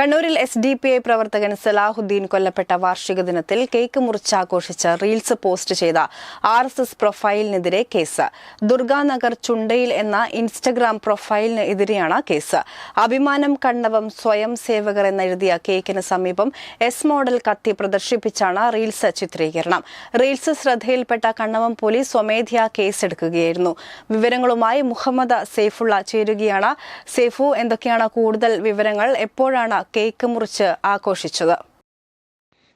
കണ്ണൂരിൽ S D P I പ്രവർത്തകൻ സലാഹുദ്ദീൻ കൊല്ലപ്പെട്ട വാർഷിക ദിനത്തിൽ കേക്ക് മുറിച്ചാഘോഷിച്ച് റീൽസ് പോസ്റ്റ് ചെയ്ത ആർ എസ് എസ് പ്രൊഫൈലിനെതിരെ കേസ്. ദുർഗാനഗർ ചുണ്ടയിൽ എന്ന ഇൻസ്റ്റഗ്രാം പ്രൊഫൈലിനെതിരെയാണ് കേസ്. അഭിമാനം കണ്ണവം സ്വയം സേവകർ എന്നെഴുതിയ കേക്കിന് സമീപം എസ് മോഡൽ കത്തി പ്രദർശിപ്പിച്ചാണ് റീൽസ് ചിത്രീകരണം. റീൽസ് ശ്രദ്ധയിൽപ്പെട്ട കണ്ണവം പോലീസ് സ്വമേധ്യാ കേസെടുക്കുകയായിരുന്നു. വിവരങ്ങളുമായി മുഹമ്മദ് സേഫുള്ള ചേരുകയാണ്. സേഫു എന്തൊക്കെയാണ് കൂടുതൽ വിവരങ്ങൾ? എപ്പോഴാണ് കേക്ക് മുറിച്ച് ആഘോഷിച്ചത്.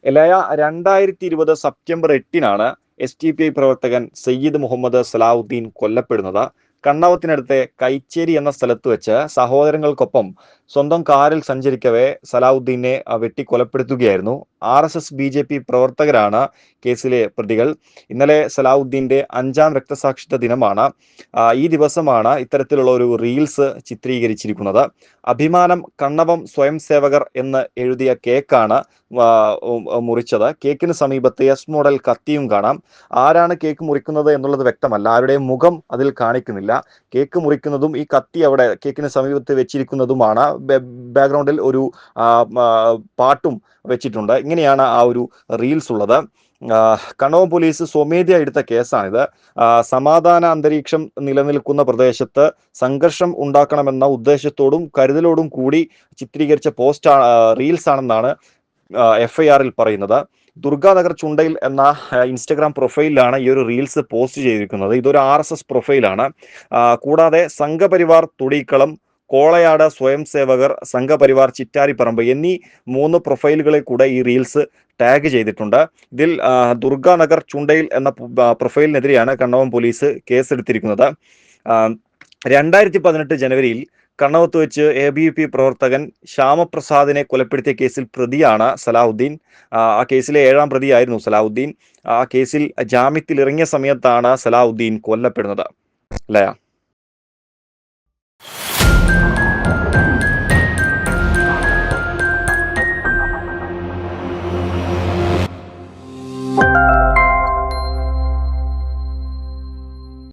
എലയ രണ്ടായിരത്തി ഇരുപത് സെപ്റ്റംബർ എട്ടിനാണ് എസ് ടി പി ഐ പ്രവർത്തകൻ സയ്യിദ് മുഹമ്മദ് സലാഹുദ്ദീൻ കൊല്ലപ്പെടുന്നത്. കണ്ണവത്തിനടുത്തെ കൈച്ചേരി എന്ന സ്ഥലത്ത് വെച്ച് സഹോദരങ്ങൾക്കൊപ്പം സ്വന്തം കാറിൽ സഞ്ചരിക്കവേ സലാഹുദ്ദീനെ വെട്ടി കൊലപ്പെടുത്തുകയായിരുന്നു R S S B J P പ്രവർത്തകരാണ് കേസിലെ പ്രതികൾ. ഇന്നലെ സലാഹുദ്ദീന്റെ അഞ്ചാം രക്തസാക്ഷിത്വ ദിനമാണ്. ഈ ദിവസമാണ് ഇത്തരത്തിലുള്ള ഒരു റീൽസ് ചിത്രീകരിച്ചിരിക്കുന്നത്. അഭിമാനം കണ്ണവം സ്വയം സേവകർ എന്ന് എഴുതിയ കേക്കാണ് മുറിച്ചത്. കേക്കിന് സമീപത്ത് എസ് മോഡൽ കത്തിയും കാണാം. ആരാണ് കേക്ക് മുറിക്കുന്നത് എന്നുള്ളത് വ്യക്തമല്ല. ആരുടെയും മുഖം അതിൽ കാണിക്കുന്നില്ല. കേക്ക് മുറിക്കുന്നതും ഈ കത്തി അവിടെ കേക്കിന് സമീപത്ത് വെച്ചിരിക്കുന്നതുമാണ്. ബാക്ക്ഗ്രൗണ്ടിൽ ഒരു പാട്ടും വെച്ചിട്ടുണ്ട്. ഇങ്ങനെയാണ് ആ ഒരു റീൽസ് ഉള്ളത്. കണ്ണൂർ പോലീസ് സ്വമേധയാ എടുത്ത കേസാണിത്. സമാധാന അന്തരീക്ഷം നിലനിൽക്കുന്ന പ്രദേശത്ത് സംഘർഷം ഉണ്ടാക്കണമെന്ന ഉദ്ദേശത്തോടും കരുതലോടും കൂടി ചിത്രീകരിച്ച പോസ്റ്റ് റീൽസ് ആണെന്നാണ് എഫ്ഐആറിൽ പറയുന്നത്. ദുർഗാനഗർ ചുണ്ടയിൽ എന്ന ഇൻസ്റ്റഗ്രാം പ്രൊഫൈലിലാണ് ഈ ഒരു റീൽസ് പോസ്റ്റ് ചെയ്തിരിക്കുന്നത്. ഇതൊരു ആർ എസ് എസ് പ്രൊഫൈലാണ്. കൂടാതെ സംഘപരിവാർ തുടിക്കളം കോളയാട് സ്വയം സേവകർ സംഘപരിവാർ ചിറ്റാരിപ്പറമ്പ് എന്നീ മൂന്ന് പ്രൊഫൈലുകളിൽ കൂടെ ഈ റീൽസ് ടാഗ് ചെയ്തിട്ടുണ്ട്. ഇതിൽ ദുർഗാനഗർ ചുണ്ടയിൽ എന്ന പ്രൊഫൈലിനെതിരെയാണ് കണ്ണവം പോലീസ് കേസെടുത്തിരിക്കുന്നത്. രണ്ടായിരത്തി പതിനെട്ട് ജനുവരിയിൽ കണ്ണവത്ത് വെച്ച് എ ബി പി പ്രവർത്തകൻ ശ്യാമപ്രസാദിനെ കൊലപ്പെടുത്തിയ കേസിൽ പ്രതിയാണ് സലാഹുദ്ദീൻ. ആ കേസിലെ ഏഴാം പ്രതിയായിരുന്നു സലാഹുദ്ദീൻ. ആ കേസിൽ ജാമ്യത്തിൽ ഇറങ്ങിയ സമയത്താണ് സലാഹുദ്ദീൻ കൊല്ലപ്പെടുന്നത്. അല്ലേ?